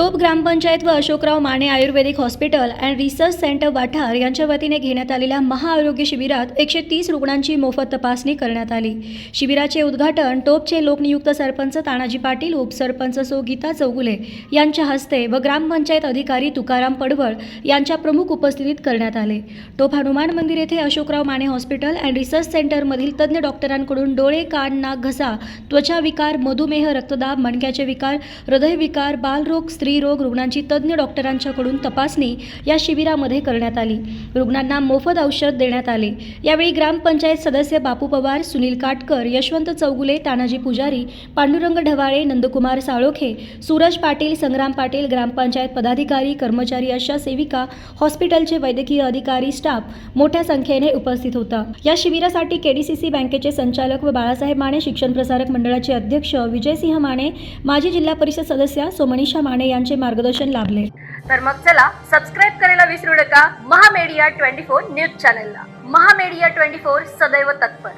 टोप ग्रामपंचायत व Ashokrao Mane ayurvedic hospital and research centre Wathar यांच्या वतीने घेण्यात आलेल्या महाआरोग्य शिबिरात एकशे तीस रुग्णांची मोफत तपासणी करण्यात आली. शिबिराचे उद्घाटन टोपचे लोकनियुक्त सरपंच तानाजी पाटील उपसरपंच सो गीता चौगुले यांच्या हस्ते व ग्रामपंचायत अधिकारी तुकाराम पडवळ यांच्या प्रमुख उपस्थितीत करण्यात आले. टोप हनुमान मंदिर येथे Ashokrao Mane hospital and research सेंटरमधील तज्ज्ञ डॉक्टरांकडून डोळे कान नाक घसा त्वचा विकार मधुमेह रक्तदाब मणक्याचे विकार हृदयविकार बालरोग स्त्री स्त्रीरोग रुग्णांची तज्ज्ञ डॉक्टरांच्याकडून तपासणी या शिबिरामध्ये करण्यात आली. रुग्णांना मोफत औषध देण्यात आले. यावेळी ग्रामपंचायत सदस्य बापू पवार सुनील काटकर यशवंत चौगुले तानाजी पुजारी पांडुरंग ढवाळे नंदकुमार साळोखे सूरज पाटील संग्राम पाटील ग्रामपंचायत पदाधिकारी कर्मचारी अशा सेविका हॉस्पिटलचे वैद्यकीय अधिकारी स्टाफ मोठ्या संख्येने उपस्थित होता. या शिबिरासाठी केडीसीसी बँकेचे संचालक व बाळासाहेब माने शिक्षण प्रसारक मंडळाचे अध्यक्ष विजयसिंह माने माजी जिल्हा परिषद सदस्या सोमनीषा माने यांचे मार्गदर्शन लाभले. तर मग चला सबस्क्राईब करायला विसरू नका. महामेडिया ट्वेंटी फोर न्यूज चॅनलला. महामेडिया ट्वेंटी फोर सदैव तत्पर.